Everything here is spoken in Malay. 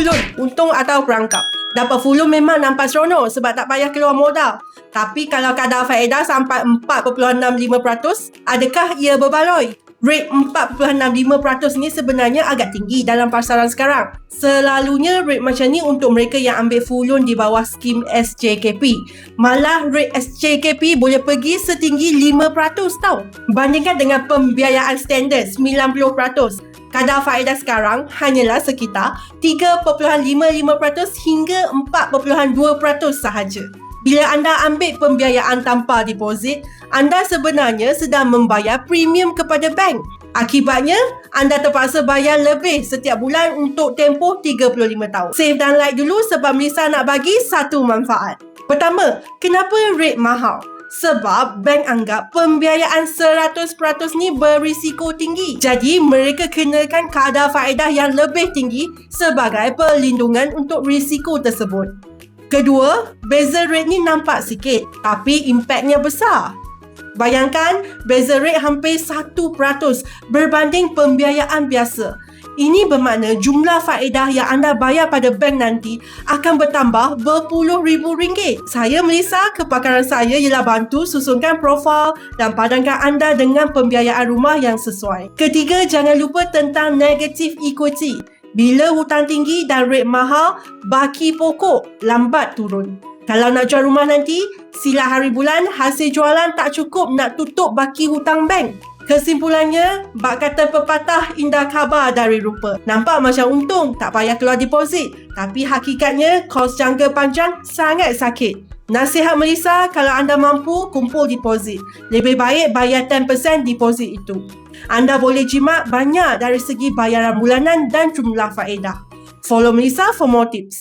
fulun, untung atau perangkap. Dapat fulun memang nampak seronok sebab tak payah keluar modal. Tapi kalau kadar faedah sampai 4.65%, adakah ia berbaloi? Rate 4.65% ni sebenarnya agak tinggi dalam pasaran sekarang. Selalunya rate macam ni untuk mereka yang ambil full loan di bawah skim SJKP. Malah rate SJKP boleh pergi setinggi 5% tau. Bandingkan dengan pembiayaan standard 90%. Kadar faedah sekarang hanyalah sekitar 3.55% hingga 4.2% sahaja. Bila anda ambil pembiayaan tanpa deposit, anda sebenarnya sedang membayar premium kepada bank. Akibatnya, anda terpaksa bayar lebih setiap bulan untuk tempoh 35 tahun. Save dan like dulu sebab Melissa nak bagi satu manfaat. Pertama, kenapa rate mahal? Sebab bank anggap pembiayaan 100% ni berisiko tinggi. Jadi mereka kenakan kadar faedah yang lebih tinggi sebagai perlindungan untuk risiko tersebut. Kedua, beza rate ni nampak sikit tapi impaknya besar. Bayangkan beza rate hampir 1% berbanding pembiayaan biasa. Ini bermakna jumlah faedah yang anda bayar pada bank nanti akan bertambah berpuluh ribu ringgit. Saya Melissa, kepakaran saya ialah bantu susunkan profil dan padankan anda dengan pembiayaan rumah yang sesuai. Ketiga, jangan lupa tentang negative equity. Bila hutang tinggi dan rate mahal, baki pokok lambat turun. Kalau nak jual rumah nanti, sila hari bulan hasil jualan tak cukup nak tutup baki hutang bank. Kesimpulannya, bak kata pepatah indah khabar dari rupa. Nampak macam untung, tak payah keluar deposit. Tapi hakikatnya, kos jangka panjang sangat sakit. Nasihat Melissa, kalau anda mampu, kumpul deposit. Lebih baik bayar 10% deposit itu. Anda boleh jimat banyak dari segi bayaran bulanan dan jumlah faedah. Follow Melissa for more tips.